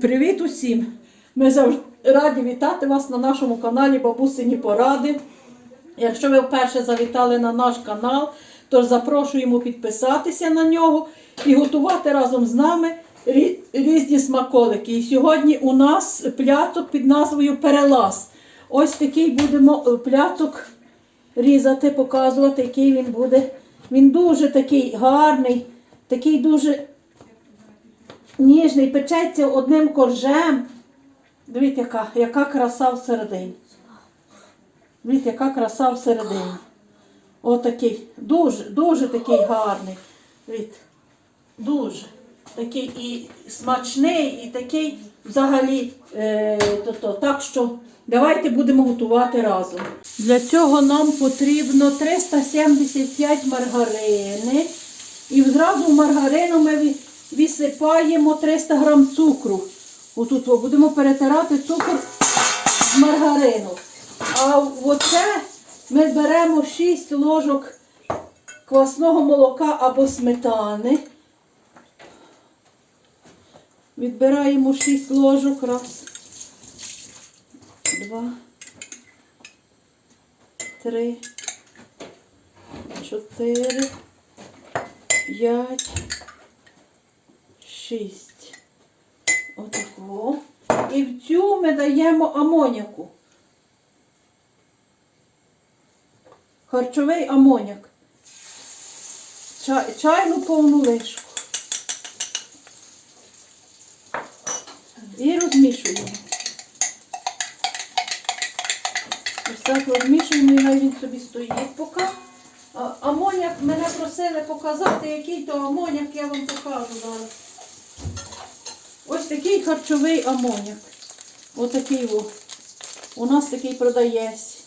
Привіт усім! Ми завжди раді вітати вас на нашому каналі Бабусині Поради. Якщо ви вперше завітали на наш канал, то запрошуємо підписатися на нього і готувати разом з нами різні смаколики. І сьогодні у нас пляцок під назвою Перелаз. Ось такий будемо е, пляцок різати, показувати, який він буде. Він дуже такий гарний, такий дуже ніжний, печеться одним коржем. Дивіться, яка, яка краса всередині. Дивіться, яка краса всередині. Отакий. Дуже, дуже такий гарний. Дивіться. Дуже. Такий і смачний, і такий взагалі. Е, то, то. Так що давайте будемо готувати разом. Для цього нам потрібно 375 маргарини. І зразу маргарину ми висипаємо 300 грам цукру. Отут о, будемо перетирати цукор з маргарину. А в оце ми беремо 6 ложок квасного молока або сметани. Відбираємо 6 ложок. Раз, два, три, чотири, п'ять, шість. Отако. І в цю ми даємо амоняку. Харчовий амоняк. Чай, чайну повну лишку. І розмішуємо. Ось так розмішуємо і хай він собі стоїть поки. Амоняк мене просили показати, який то амоняк, я вам покажу зараз. Ось такий харчовий амоняк. Отакий во. У нас такий продається.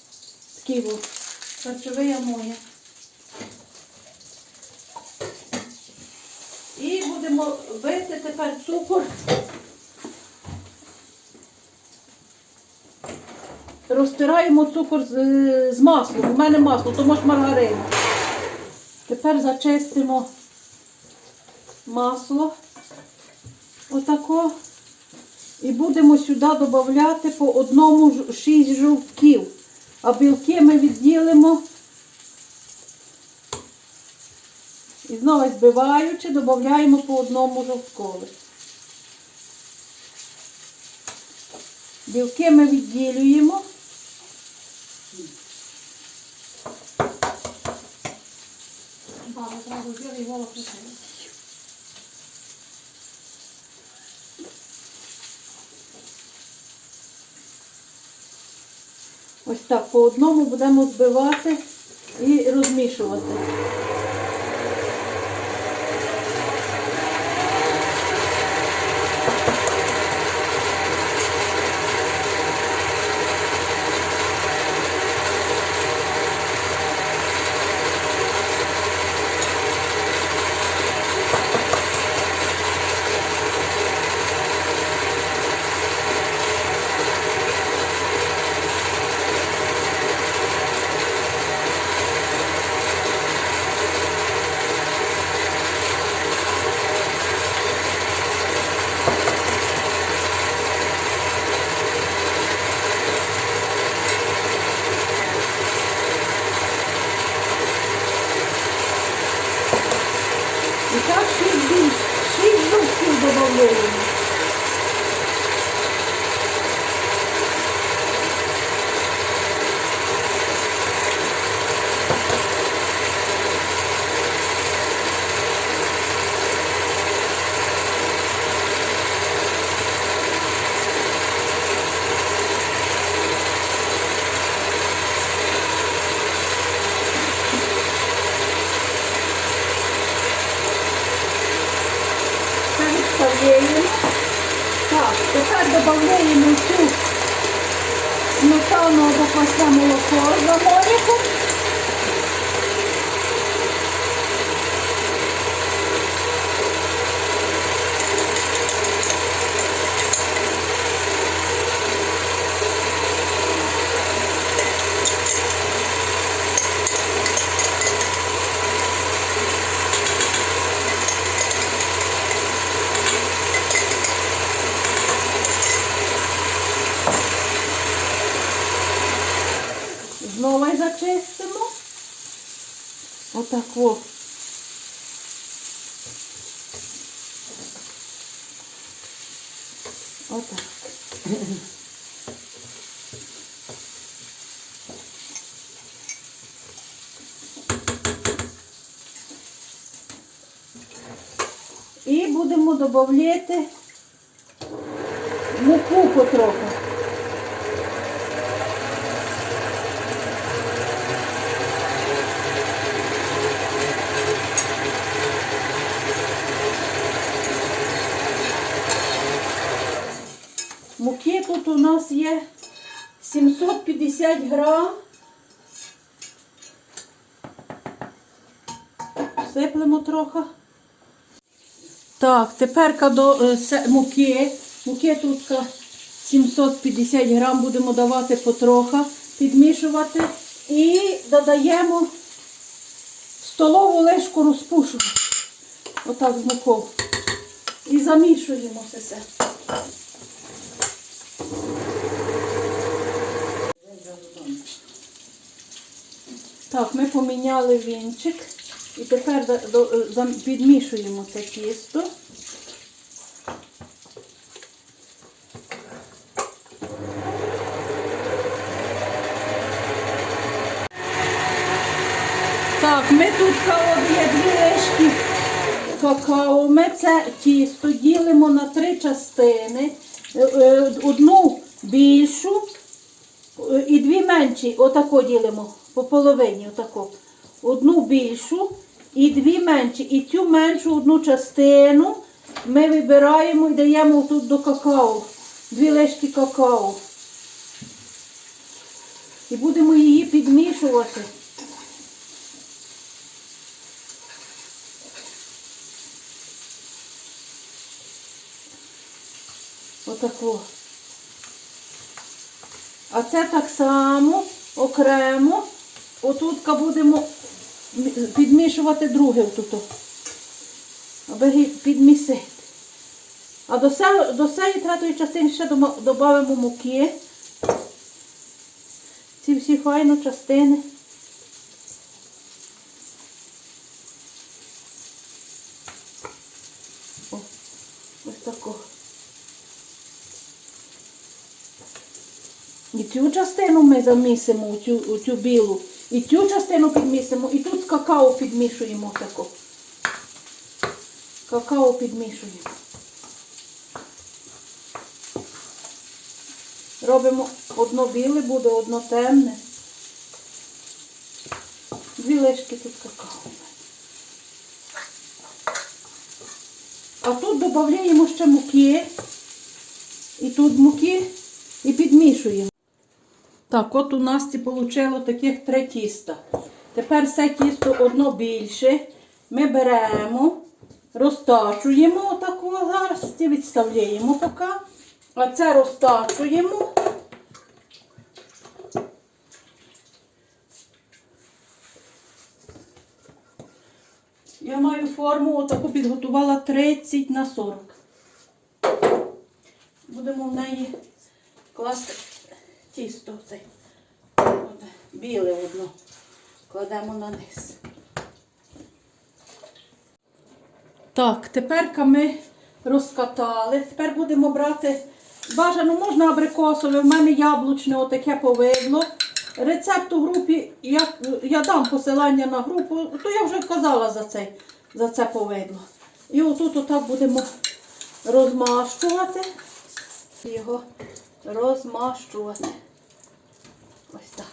Такий во. Харчовий амоняк. І будемо бити тепер цукор. Розтираємо цукор з, з маслом. У мене масло, тому ж маргарин. Тепер зачистимо масло. Отако. І будемо сюди додати по одному шість жовтків. А білки ми відділимо. І знову збиваючи, додаємо по одному жовткові. Білки ми відділюємо. Баба зразу взяла і волок Ось так по одному будемо збивати і розмішувати. І так шість більш, шість жовтків додаємо. Це відставляємо. Так, додаємо цю сметану або квасне молоко з амоніком. Отак во. Отак. І будемо додавати муку потроху. Муки тут у нас є 750 грам. Сиплемо трохи. Так, тепер до е, муки. Муки тут 750 грам будемо давати потроха, підмішувати. І додаємо столову ложку розпушувач. Отак з мукою. І замішуємо це все. Так, ми поміняли вінчик. І тепер підмішуємо це тісто. Так, ми тут дві какао. Ми це тісто ділимо на три частини. Е, е, Одну більшу і дві менші. Отако ділимо по половині. Отако. Одну більшу і дві менші. І цю меншу одну частину ми вибираємо і даємо тут до какао. Дві ложки какао. І будемо її підмішувати. Отако. А це так само окремо. Отут будемо підмішувати друге тут. Аби підмісити. А до, цієї до цієї третьої частини ще додамо муки. Ці всі файні частини. О, ось тако. І цю частину ми замісимо, у цю, у цю білу. І цю частину підмісимо, і тут какао підмішуємо тако. Какао підмішуємо. Робимо одно біле, буде одно темне. Дві лишки тут какао. А тут додаємо ще муки. І тут муки і підмішуємо. Так, от у нас це вийшло таких три тіста. Тепер це тісто одно більше. Ми беремо, розтачуємо отаку це відставляємо поки. А це розтачуємо. Я маю форму, отаку підготувала 30 на 40. Будемо в неї класти тісто цей. От, біле одно. Кладемо на низ. Так, тепер ми розкатали. Тепер будемо брати бажано, можна абрикосове, в мене яблучне, отаке повидло. Рецепт у групі, я, я дам посилання на групу, то я вже казала за це, за це повидло. І отут отак будемо розмащувати. Його розмащувати. Ось так.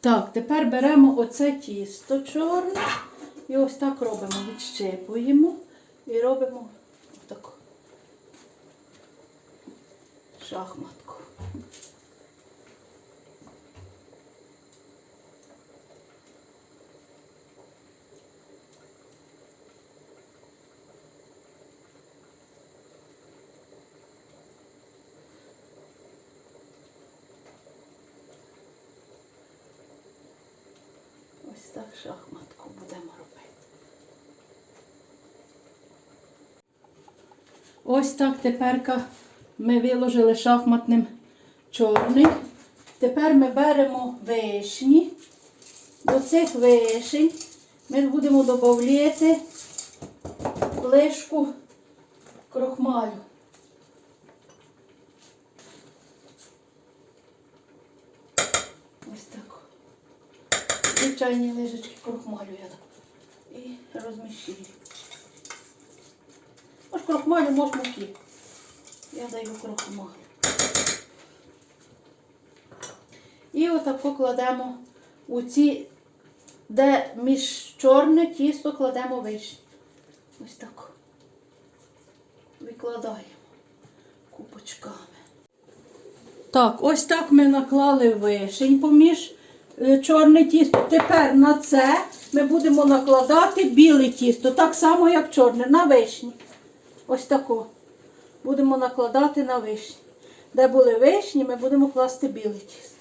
Так, тепер беремо оце тісто чорне і ось так робимо, відщипуємо і робимо отаку шахматку. Ось так шахматку будемо робити. Ось так теперка ми виложили шахматним чорний. Тепер ми беремо вишні. До цих вишень ми будемо додавати лишку крохмалю. Ось так. Звичайні лижечки крохмалю я дам. І розміщую. Може крохмалю, може муки. Я даю крохмалю. І отак покладемо у ці, де між чорне тісто кладемо вишні. Ось так. Викладаємо купочками. Так, ось так ми наклали вишень поміж чорне тісто. Тепер на це ми будемо накладати біле тісто, так само, як чорне, на вишні. Ось тако. Будемо накладати на вишні. Де були вишні, ми будемо класти біле тісто.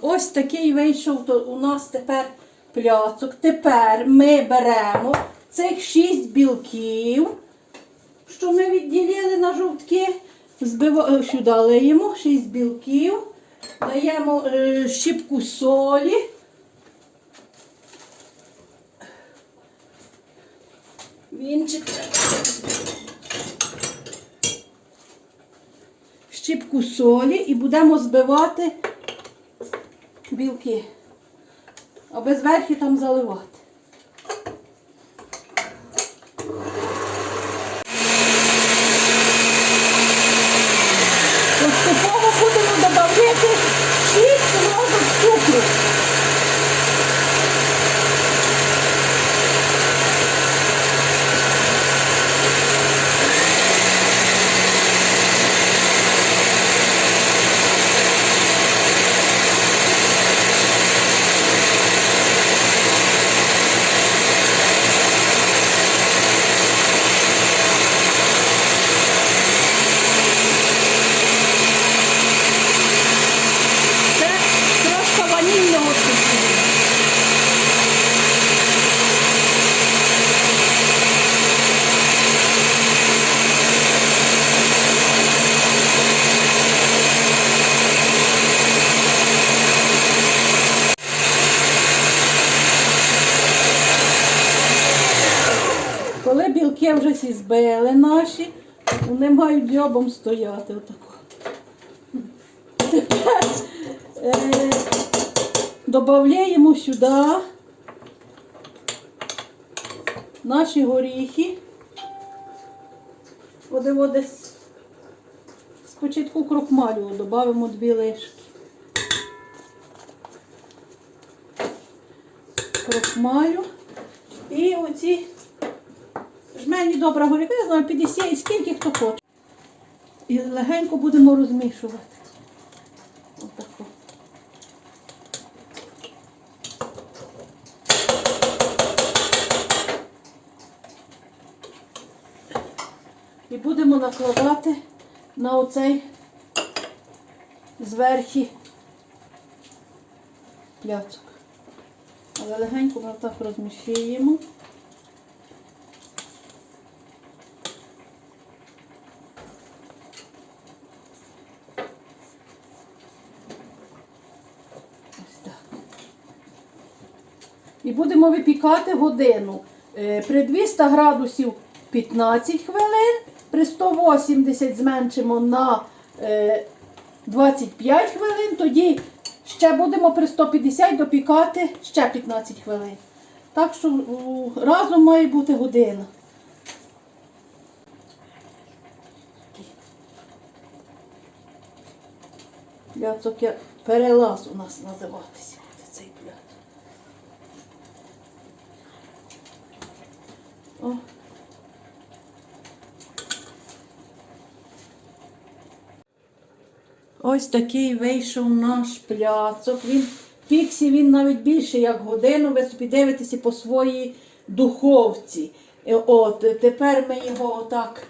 Ось такий вийшов у нас тепер пляцок. Тепер ми беремо цих шість білків, що ми відділили на жовтки, збива... сюди лиємо шість білків, даємо е, щіпку солі. Вінчик. Щіпку солі і будемо збивати білки. Аби зверху там заливати. Поступово будемо додавати 6 ложок цукру. Це вже всі збили наші, вони мають дзьобом стояти отако. Тепер е, додаємо сюди наші горіхи. Оде десь спочатку крохмалю додамо дві лишки. Крохмалю. І оці жмені добра знаю, 50 і скільки хто хоче. І легенько будемо розмішувати. Отако. І будемо накладати на оцей зверхи пляцок. Але легенько ми так розміщуємо. Будемо випікати годину. Е, При 200 градусів 15 хвилин, при 180 зменшимо на е, 25 хвилин, тоді ще будемо при 150 допікати ще 15 хвилин. Так що разом має бути година. Пляцок я- перелаз у нас називатися Ось такий вийшов наш пляцок. Він піксі він навіть більше як годину. Ви собі дивитеся по своїй духовці. Е, От, тепер ми його отак,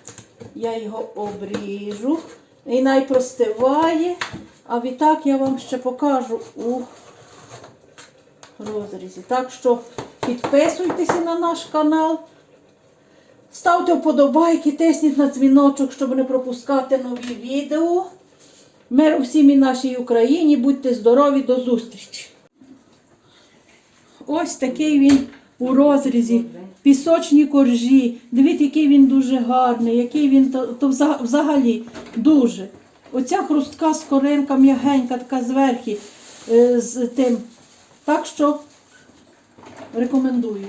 я його обріжу. І найпростиває. А відтак я вам ще покажу у розрізі. Так що підписуйтеся на наш канал, Ставте вподобайки, тисніть на дзвіночок, щоб не пропускати нові відео. Миру всім і нашій Україні. Будьте здорові, до зустрічі! Ось такий він у розрізі. Пісочні коржі. Дивіться, який він дуже гарний, який він то, то взагалі дуже. Оця хрустка скоринка м'ягенька, така зверху е, з тим. Так що рекомендую.